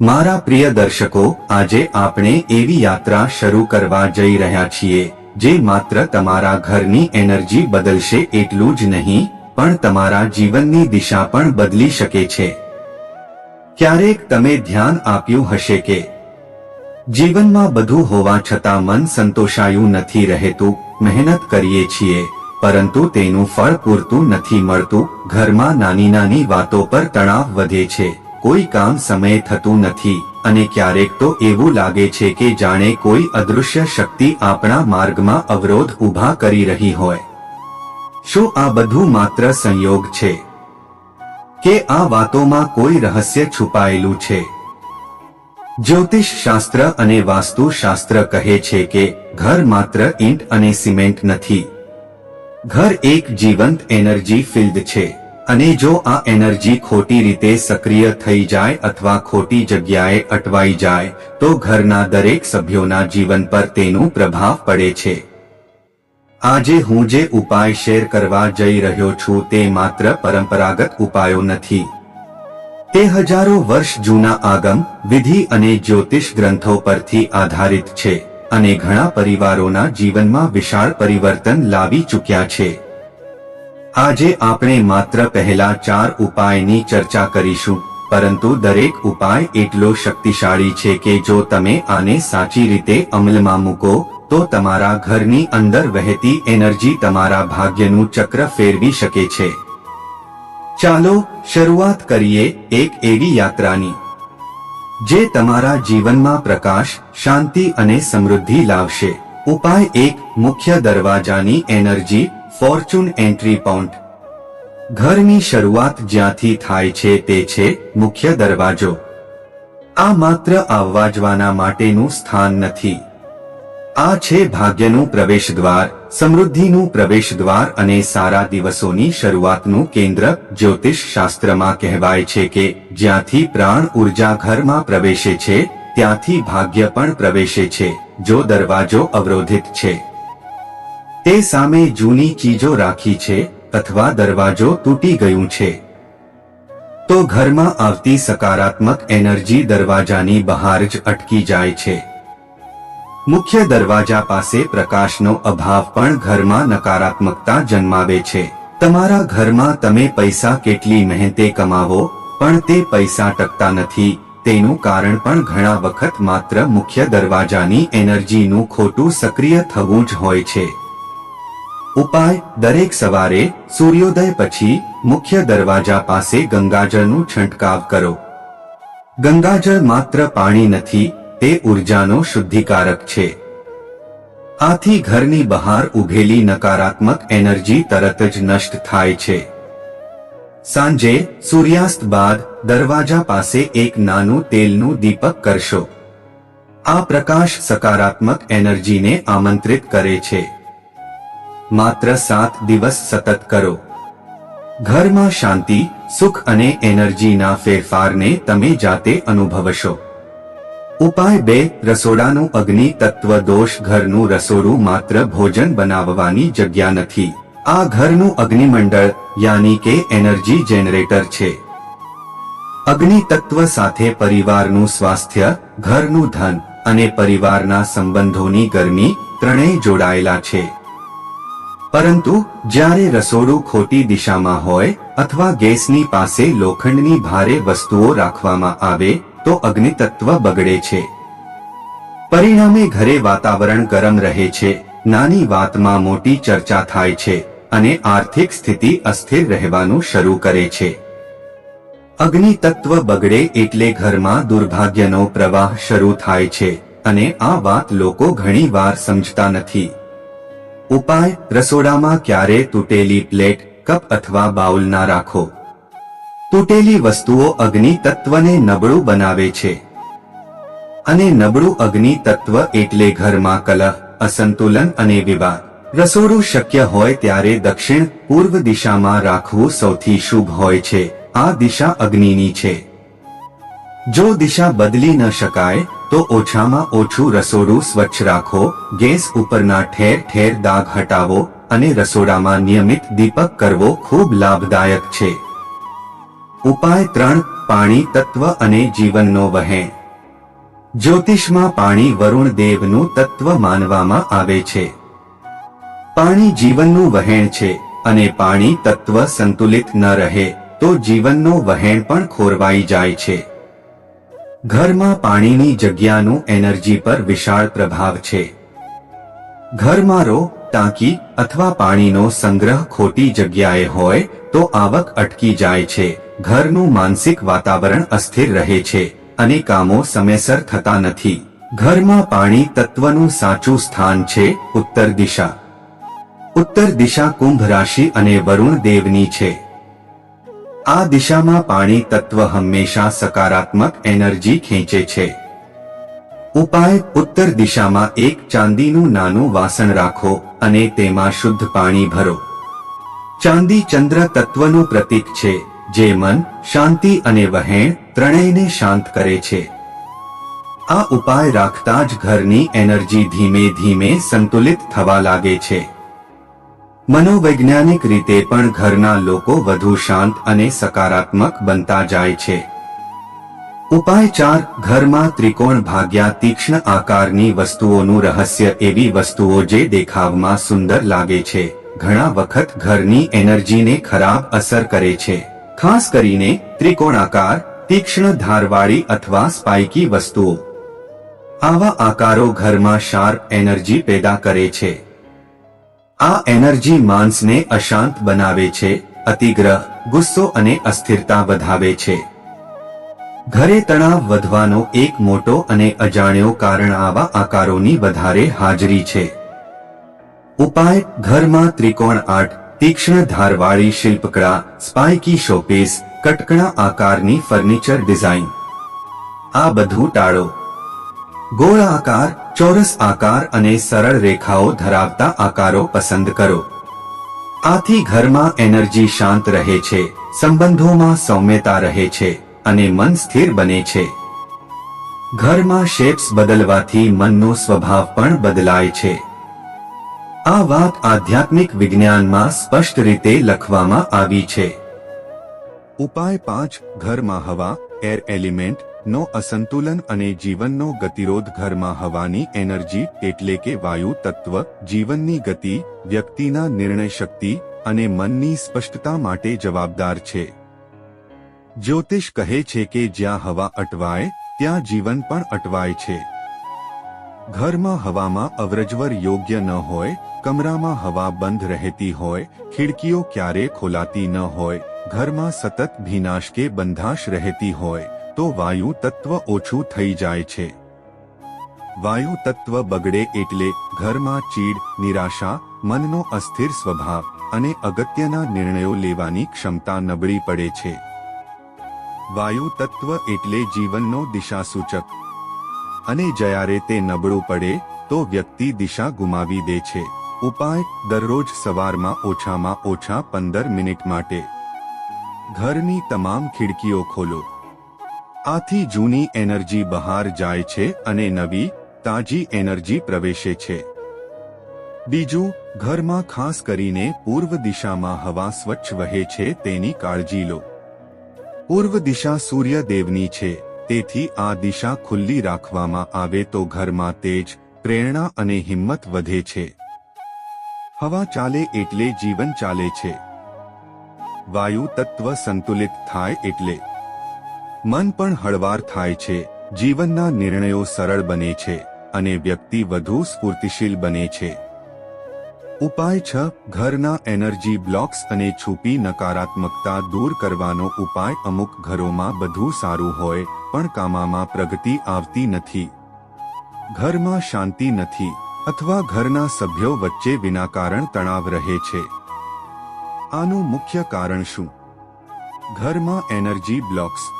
મારા પ્રિય દર્શકો, આજે આપણે એવી યાત્રા શરૂ કરવા જઈ રહ્યા છીએ, જે માત્ર તમારા ઘરની એનર્જી બદલશે એટલું જ નહીં, પણ તમારા જીવનની દિશા પણ બદલી શકે છે. ક્યારેક તમે ધ્યાન આપ્યું હશે કે, જીવનમાં બધું હોવા છતાં મન સંતોષાયું નથી રહેતું, મહેનત કરીએ છીએ, પરંતુ તેનું ફળ પૂરતું નથી મળતું, ઘરમાં નાની નાની વાતો પર તણાવ વધે છે. કોઈ કામ સમયે થતું નથી અને ક્યારેક તો એવું લાગે છે કે જાણે કોઈ અદૃશ્ય શક્તિ આપણા માર્ગમાં અવરોધ ઊભા કરી રહી હોય. શું આ બધું માત્ર સંયોગ છે? કે આ વાતોમાં કોઈ રહસ્ય છુપાયેલું છે? જ્યોતિષ શાસ્ત્ર અને વાસ્તુ શાસ્ત્ર કહે છે કે ઘર માત્ર ઈંટ અને સિમેન્ટ નથી. ઘર એક જીવંત એનર્જી ફિલ્ડ છે. અને જો આ એનર્જી ખોટી રીતે સક્રિય થઈ જાય અથવા ખોટી જગ્યાએ અટવાઈ જાય, તો ઘરના દરેક સભ્યોના જીવન પર તેનું પ્રભાવ પડે છે. આજે હું જે ઉપાય શેર કરવા જઈ રહ્યો છું તે માત્ર પરંપરાગત ઉપાયો નથી. તે હજારો વર્ષ જૂના આગમ, વિધિ અને જ્યોતિષ ગ્રંથો પરથી આધારિત છે અને ઘણા પરિવારોના જીવનમાં વિશાળ પરિવર્તન લાવી ચૂક્યા છે. આજે આપણે માત્ર પહેલા ચાર ઉપાયની ચર્ચા કરીશું, પરંતુ દરેક ઉપાય એટલો શક્તિશાળી છે કે જો તમે આને સાચી રીતે અમલમાં મૂકો, તો તમારા ઘરની અંદર વહેતી એનર્જી તમારા ભાગ્યનું ચક્ર ફેરવી શકે છે. ચાલો શરૂઆત કરીએ એક એવી યાત્રાની. જે તમારા જીવનમાં પ્રકાશ, શાંતિ અને સમૃદ્ધિ લાવશે. ઉપાય એક, મુખ્ય દરવાજાની એનર્જી ફોર્ચ્યુન એન્ટ્રી પોઈન્ટ. ઘરની શરૂઆત જ્યાંથી થાય છે તે છે મુખ્ય દરવાજો. આ માત્ર આવવા જવાના માટેનું સ્થાન નથી. આ છે ભાગ્યનું પ્રવેશ દ્વાર સમૃદ્ધિનું પ્રવેશ દ્વાર અને સારા દિવસોની શરૂઆતનું કેન્દ્ર જ્યોતિષ શાસ્ત્રમાં કહેવાય છે કે જ્યાંથી પ્રાણ ઊર્જા ઘરમાં પ્રવેશે છે, ત્યાંથી ભાગ્ય પણ પ્રવેશે છે, જો દરવાજો અવરોધિત છે. તે સામે જૂની ચીજો રાખી છે અથવા દરવાજો તૂટી ગયું છે. તો ઘરમાં આવતી સકારાત્મક એનર્જી દરવાજાની બહાર જ અટકી જાય છે. મુખ્ય દરવાજા પાસે પ્રકાશનો અભાવ પણ ઘરમાં નકારાત્મકતા જન્માવે છે. તમારા ઘરમાં તમે પૈસા કેટલી મહેનતે કમાવો, પણ તે પૈસા ટકતા નથી, તેનું કારણ પણ ઘણા વખત માત્ર મુખ્ય દરવાજાની એનર્જીનું ખોટું સક્રિય થવું જ હોય છે. ઉપાય, દરેક સવારે સૂર્યોદય પછી મુખ્ય દરવાજા પાસે ગંગાજળનું છંટકાવ કરો. ગંગાજળ માત્ર પાણી નથી, તે ઉર્જાનો શુદ્ધિકારક છે. આથી ઘરની બહાર ઉભેલી નકારાત્મક એનર્જી તરત જ નષ્ટ થાય છે. સાંજે સૂર્યાસ્ત બાદ દરવાજા પાસે એક નાનું તેલનું દીપક કરશો. આ પ્રકાશ સકારાત્મક એનર્જીને આમંત્રિત કરે છે. માત્ર સાત દિવસ સતત કરો. ઘરમાં શાંતિ, સુખ અને એનર્જીના ફેરફારને તમે જાતે અનુભવશો. ઉપાય બે, રસોડાનું અગ્નિ તત્વ દોષ ઘરનું રસોડું માત્ર ભોજન બનાવવાની જગ્યા નથી. આ ઘરનું અગ્નિમંડળ, યાની કે એનર્જી જનરેટર છે. અગ્નિ તત્વ સાથે પરિવારનું સ્વાસ્થ્ય, ઘરનું ધન અને પરિવારના સંબંધોની ગરમી ત્રણેય જોડાયેલા છે. પરંતુ જ્યારે રસોડું ખોટી દિશામાં હોય અથવા ગેસની પાસે લોખંડની ભારે વસ્તુઓ રાખવામાં આવે, તો અગ્નિ બગડે છે. પરિણામે ઘરે વાતાવરણ ગરમ રહે છે, નાની વાતમાં મોટી ચર્ચા થાય છે, અને આર્થિક સ્થિતિ અસ્થિર રહેવાનું શરૂ કરે છે. અગ્નિ તત્વ બગડે એટલે ઘરમાં દુર્ભાગ્યનો પ્રવાહ શરૂ થાય છે, અને આ વાત લોકો ઘણી વાર સમજતા નથી. ઉપાય, રસોડામાં ક્યારે તૂટેલી પ્લેટ, કપ અથવા બાઉલ ના રાખો. તૂટેલી વસ્તુઓ અગ્નિ તત્વને નબળું બનાવે છે. અને નબળું અગ્નિ તત્વ એટલે ઘરમાં કલહ, અસંતુલન અને વિવાદ. રસોડું શક્ય હોય ત્યારે દક્ષિણ, પૂર્વ દિશામાં રાખવું સૌથી શુભ હોય છે. આ દિશા અગ્નિની છે. જો દિશા બદલી ન શકાય તો ઓછામાં ઓછું રસોડું સ્વચ્છ રાખો, ગેસ ઉપરના ઠેર ઠેર દાગ હટાવો અને રસોડામાં નિયમિત દીપક કરવો ખૂબ લાભદાયક છે. ઉપાય ત્રણ, પાણી તત્વ અને જીવનનો વહેણ જ્યોતિષમાં પાણી વરુણ દેવનું તત્વ માનવામાં આવે છે. પાણી જીવનનું વહેણ છે અને પાણી તત્વ સંતુલિત ન રહે તો જીવનનો વહેણ પણ ખોરવાઈ જાય છે. ઘરમાં પાણીની જગ્યાનું એનર્જી પર વિશાળ પ્રભાવ છે. ઘરમાં રો, ટાંકી અથવા પાણીનો સંગ્રહ ખોટી જગ્યાએ હોય તો આવક અટકી જાય છે. ઘરનું માનસિક વાતાવરણ અસ્થિર રહે છે અને કામો સમયસર થતા નથી. ઘરમાં પાણી તત્વનું સાચું સ્થાન છે, ઉત્તર દિશા. ઉત્તર દિશા કુંભ રાશિ અને વરુણ દેવની છે. આ દિશામાં પાણી તત્વ હંમેશા સકારાત્મક એનર્જી ખેંચે છે. ઉપાય, ઉત્તર દિશામાં એક ચાંદીનું નાનું વાસણ રાખો અને તેમાં શુદ્ધ પાણી ભરો. ચાંદી ચંદ્ર તત્વનું પ્રતીક છે, જે મન, શાંતિ અને વહેણ ત્રણેયને શાંત કરે છે. આ ઉપાય રાખતા જ ઘરની એનર્જી ધીમે ધીમે સંતુલિત થવા લાગે છે. મનોવૈજ્ઞાનિક રીતે પણ ઘરના લોકો વધુ શાંત અને સકારાત્મક બનતા જાય છે. ઉપાય ચાર, ઘરમાં ત્રિકોણ ભાગ્યા તીક્ષ્ણ આકારની વસ્તુઓનું રહસ્ય એવી વસ્તુઓ જે દેખાવમાં સુંદર લાગે છે. ઘણા વખત ઘરની એનર્જીને ખરાબ અસર કરે છે. ખાસ કરીને ત્રિકોણાકાર, તીક્ષ્ણ ધારવાળી અથવા સ્પાઇકી વસ્તુઓ. આવા આકારો ઘરમાં શાર્પ એનર્જી પેદા કરે છે. આ એનર્જી માનસને અશાંત બનાવે છે, અતિગ્રહ, ગુસ્સો અને અસ્થિરતા વધાવે છે. ઘરે તણાવ વધવાનો એક મોટો અને અજાણ્યો કારણ આવા આકારોની વધારે હાજરી છે. ઉપાય, ઘરમાં ત્રિકોણ આઠ તીક્ષ્ણ ધારવાળી શિલ્પકળા, સ્પાઇકી શોપીસ, કટકણા આકારની ફર્નિચર ડિઝાઇન. આ બધું ટાળો. ગોળ આકાર ચોરસ આકાર અને સરળ રેખાઓ ધરાવતા આકારો પસંદ કરો. આથી ઘરમાં એનર્જી શાંત રહે છે, સંબંધોમાં સૌમ્યતા રહે છે અને મન સ્થિર બને છે. ઘરમાં શેપ્સ બદલવાથી મનનો સ્વભાવ પણ બદલાય છે. આ વાત આધ્યાત્મિક વિજ્ઞાનમાં સ્પષ્ટ રીતે લખવામાં આવી છે. ઉપાય પાંચ, ઘરમાં હવા, એર એલિમેન્ટ નો અસંતુલન અને જીવનનો ગતિરોધ ઘરમાં હવાની એનર્જી એટલે કે વાયુ તત્વ, જીવનની ગતિ, વ્યક્તિના નિર્ણય શક્તિ અને મનની સ્પષ્ટતા માટે જવાબદાર છે. જ્યોતિષ કહે છે કે જ્યાં હવા અટવાય, ત્યાં જીવન પણ અટવાય છે. ઘરમાં હવામાં અવરજવર યોગ્ય ન હોય, કમરામાં હવા બંધ રહેતી હોય, ખિડકીઓ ક્યારે ખોલાતી ન હોય, ઘરમાં સતત ભીનાશ કે બંધાશ રહેતી હોય. તો વાયુ તત્વ ઓછું થઈ જાય છે. વાયુ તત્વ બગડે એટલે ઘરમાં ચીડ, નિરાશા, મનનો અસ્થિર સ્વભાવ અને અગત્યના નિર્ણયો લેવાની ક્ષમતા નબળી પડે છે. વાયુ તત્વ એટલે જીવનનો દિશાસૂચક. અને જ્યારે તે નબળું પડે, તો વ્યક્તિ દિશા ગુમાવી દે છે. ઉપાય, દરરોજ સવારમાં ઓછામાં ઓછા પંદર મિનિટ માટે. ઘરની તમામ ખિડકીઓ ખોલો. આથી જૂની એનર્જી બહાર જાય છે અને નવી, તાજી એનર્જી પ્રવેશે છે. બીજું, ઘરમાં ખાસ કરીને પૂર્વ દિશામાં હવા સ્વચ્છ વહે છે તેની કાળજી લો. પૂર્વ દિશા સૂર્યદેવની છે, તેથી આ દિશા ખુલ્લી રાખવામાં આવે તો ઘરમાં તેજ, પ્રેરણા અને હિંમત વધે છે. હવા ચાલે એટલે જીવન ચાલે છે. વાયુ તત્વ સંતુલિત થાય એટલે મન પણ હળવાર થાય છે, જીવનના નિર્ણયો સરળ બને છે અને વ્યક્તિ વધુ સ્ફૂર્તિશીલ બને છે. ઉપાય છ, ઘરના એનર્જી બ્લોક્સ અને છુપી નકારાત્મકતા દૂર કરવાનો ઉપાય અમુક ઘરોમાં બધું સારું હોય, પણ કામામાં પ્રગતિ આવતી નથી. ઘરમાં શાંતિ નથી, અથવા ઘરના સભ્યો વચ્ચે વિનાકારણ તણાવ રહે છે. આનું મુખ્ય કારણ શું? ઘરમાં એનર્જી બ્લોક્સ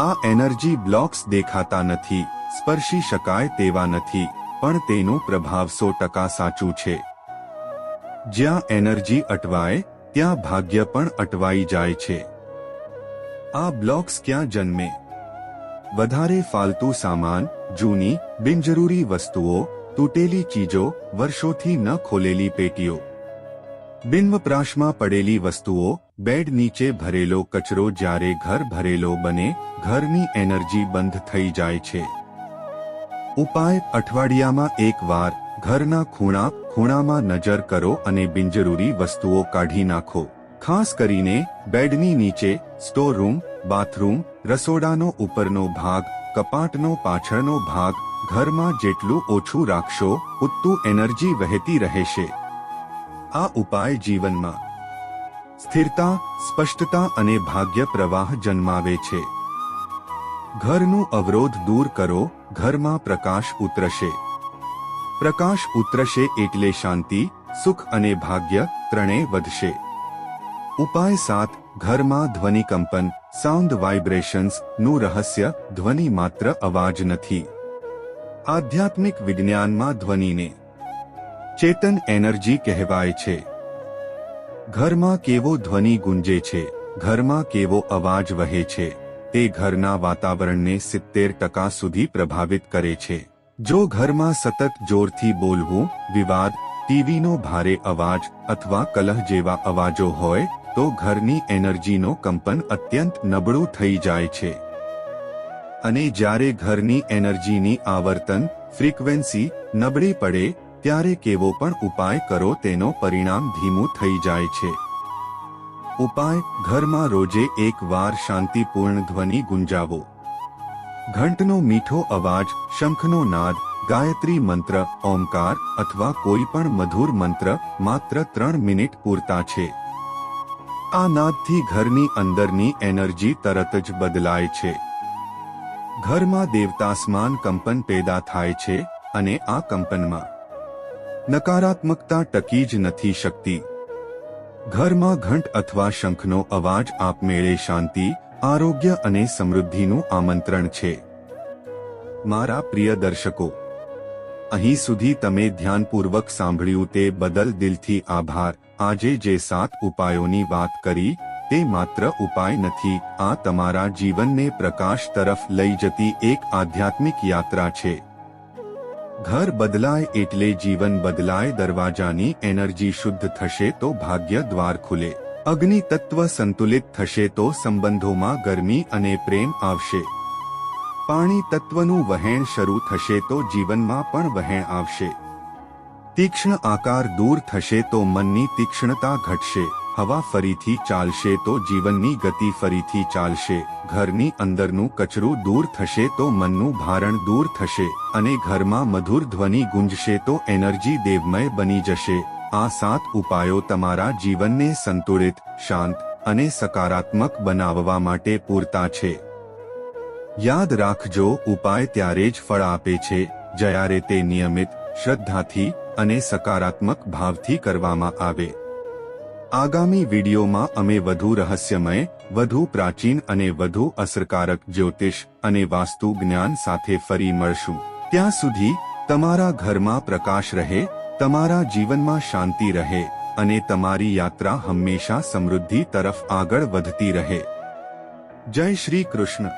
આ એનર્જી બ્લોક્સ દેખાતા નથી, સ્પર્શી શકાય તેવા નથી, પણ તેનો પ્રભાવ સો ટકા સાચું છે. જ્યાં એનર્જી અટવાય, ત્યાં ભાગ્ય પણ અટવાઈ જાય છે. આ બ્લોક્સ ક્યાં જન્મે? વધારે ફાલતુ સામાન, જૂની, બિનજરૂરી વસ્તુઓ, તૂટેલી ચીજો, વર્ષોથી ન ખોલેલી પેટીઓ. બિનવપરાશમાં પડેલી વસ્તુઓ, બેડ નીચે ભરેલો કચરો જ્યારે ઘર ભરેલો બને, ઘરની એનર્જી બંધ થઈ જાય છે. ઉપાય, અઠવાડિયામાં એક વાર ઘરના ખૂણા, ખૂણામાં નજર કરો અને બિનજરૂરી વસ્તુઓ કાઢી નાખો. ખાસ કરીને, બેડની નીચે, સ્ટોર રૂમ, બાથરૂમ, રસોડાનો ઉપરનો ભાગ, કપાટનો પાછળનો ભાગ, ઘરમાં જેટલું ઓછું રાખશો, ઉત્તું એનર્જી વહેતી રહેશે. આ ઉપાય જીવનમાં. સ્થિરતા, સ્પષ્ટતા અને ભાગ્ય પ્રવાહ જન્માવે છે. ઘરનું અવરોધ દૂર કરો, ઘરમાં પ્રકાશ ઉતરશે. પ્રકાશ ઉતરશે એટલે શાંતિ, સુખ અને ભાગ્ય ત્રણેય વધશે. ઉપાય સાત, ઘરમાં ધ્વનિ કંપન સાઉન્ડ વાઇબ્રેશન્સનું રહસ્ય, ધ્વનિ માત્ર અવાજ નથી. આધ્યાત્મિક વિજ્ઞાનમાં ધ્વનિને ચેતન એનર્જી કહેવાય છે. ઘરમાં કેવો ધ્વનિ ગુંજે છે, ઘરમાં કેવો અવાજ વહે છે, તે ઘરના વાતાવરણને સિત્તેર ટકા સુધી પ્રભાવિત કરે છે. જો ઘરમાં સતત જોરથી બોલવું, વિવાદ, ટીવીનો ભારે અવાજ અથવા કલહ જેવા અવાજો હોય, તો ઘરની એનર્જીનો કંપન અત્યંત નબળું થઈ જાય છે. અને જ્યારે ઘરની એનર્જીની આવર્તન, ફ્રીક્વન્સી, નબળી પડે ત્યારે કેવો પણ ઉપાય કરો તેનો પરિણામ ધીમું થઈ જાય છે. ઉપાય, ઘરમાં રોજે એક વાર શાંતિપૂર્ણ ધ્વનિ ગુંજાવો. ઘંટનો મીઠો અવાજ, શંખનો નાદ, ગાયત્રી મંત્ર, ઓમકાર અથવા કોઈ પણ મધુર મંત્ર માત્ર ત્રણ મિનિટ પૂરતા છે. આ નાદથી ઘરની અંદરની એનર્જી તરત જ બદલાય છે. ઘરમાં દેવતાસમાન કંપન પેદા થાય છે અને આ કંપનમાં નકારાત્મકતા ટકી જ નથી શકતી. ઘરમાં ઘંટ અથવા શંખનો અવાજ આપમેળે શાંતિ, આરોગ્ય અને સમૃદ્ધિનું આમંત્રણ છે. મારા પ્રિય દર્શકો, અહીં સુધી તમે ધ્યાનપૂર્વક સાંભળ્યું તે બદલ દિલથી આભાર. આજે જે સાત ઉપાયોની વાત કરી, તે માત્ર ઉપાય નથી. આ તમારા જીવનને પ્રકાશ તરફ લઈ જતી એક આધ્યાત્મિક યાત્રા છે. ઘર બદલાય એટલે જીવન બદલાય, દરવાજાની એનર્જી શુદ્ધ થશે તો ભાગ્ય દ્વાર ખુલે. અગ્નિ તત્વ સંતુલિત થશે તો સંબંધોમાં ગરમી અને પ્રેમ આવશે. પાણી તત્વનું વહેણ શરૂ થશે તો જીવનમાં પણ વહેણ આવશે. તીક્ષ્ણ આકાર દૂર થશે તો મનની તીક્ષ્ણતા ઘટશે. હવા ફરીથી ચાલશે તો જીવનની ગતિ ફરીથી ચાલશે. ઘરની અંદરનું કચરું દૂર થશે તો મનનું ભારણ દૂર થશે અને ઘરમાં મધુર ધ્વનિ ગુંજશે તો એનર્જી દેવમય બની જશે. આ સાત ઉપાયો તમારા જીવનને સંતુલિત, શાંત અને સકારાત્મક બનાવવા માટે પૂરતા છે. યાદ રાખજો, ઉપાય ત્યારે જ ફળ આપે છે. જ્યારે તે નિયમિત, શ્રદ્ધાથી અને સકારાત્મક ભાવથી કરવામાં આવે. આગામી વિડીયોમાં અમે વધુ રહસ્યમય, વધુ પ્રાચીન અને વધુ અસરકારક જ્યોતિષ અને વાસ્તુ જ્ઞાન સાથે ફરી મળશું. ત્યાં સુધી તમારા ઘરમાં પ્રકાશ રહે, તમારા જીવનમાં શાંતિ રહે અને તમારી યાત્રા હંમેશા સમૃદ્ધિ તરફ આગળ વધતી રહે. જય શ્રી કૃષ્ણ.